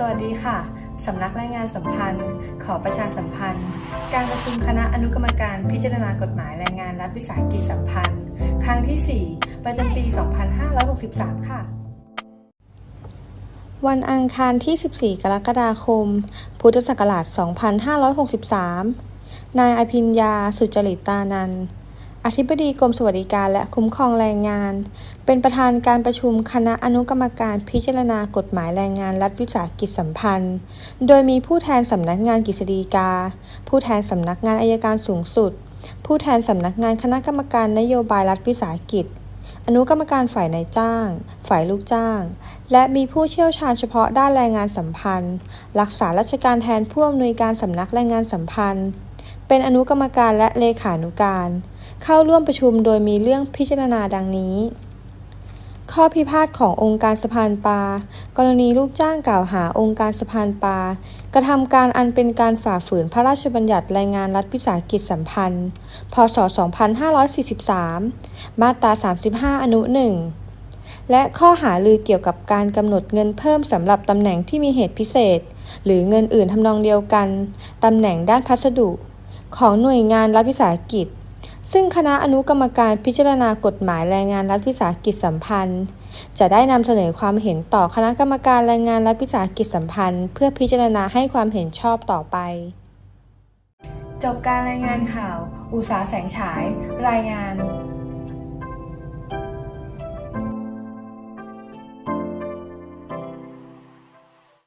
สวัสดีค่ะ สำนักรายงานสัมพันธ์ ขอประชาสัมพันธ์ การประชุมคณะอนุกรรมการพิจารณากฎหมายแรงงานรัฐวิสาหกิจสัมพันธ์ ครั้งที่ 4 ประจำปี 2563 ค่ะ วันอังคารที่ 14 กรกฎาคม พุทธศักราช 2563 นายอภิญญา สุจริตตานันท์ อธิบดีกรมสวัสดิการและคุ้มครองแรงงาน เป็นประธานการประชุมคณะอนุกรรมการพิจารณากฎหมายแรงงานรัฐวิสาหกิจสัมพันธ์ โดยมีผู้แทนสำนักงานกฤษฎีกา ผู้แทนสำนักงานอายการสูงสุด ผู้แทนสำนักงานคณะกรรมการนโยบายรัฐวิสาหกิจ อนุกรรมการฝ่ายนายจ้าง ฝ่ายลูกจ้าง และมีผู้เชี่ยวชาญเฉพาะด้านแรงงานสัมพันธ์ รักษาราชการแทนผู้อำนวยการสำนักแรงงานสัมพันธ์ เป็นอนุกรรมการและเลขานุการ เข้าร่วมประชุมโดยมีเรื่องพิจารณาดังนี้ ข้อพิพาทขององค์การสะพานปลากรณีลูกจ้างกล่าวหาองค์การสะพานปลากระทำการอันเป็นการฝ่าฝืนพระราชบัญญัติแรงงานรัฐวิสาหกิจสัมพันธ์ พศ 2543 มาตรา 35 อนุ 1และข้อหาลือเกี่ยวกับการกำหนดเงินเพิ่มสำหรับตำแหน่งที่มีเหตุพิเศษ หรือเงินอื่นทำนองเดียวกัน ตำแหน่งด้านพัสดุ ของหน่วยงานรัฐวิสาหกิจ ซึ่งคณะอนุกรรมการพิจารณากฎหมายแรงงานรัฐวิสาหกิจสัมพันธ์ จะได้นำเสนอความเห็นต่อคณะกรรมการแรงงานรัฐวิสาหกิจสัมพันธ์ เพื่อพิจารณาให้ความเห็นชอบต่อไป จบการรายงานข่าว อุตสาแสงฉาย รายงาน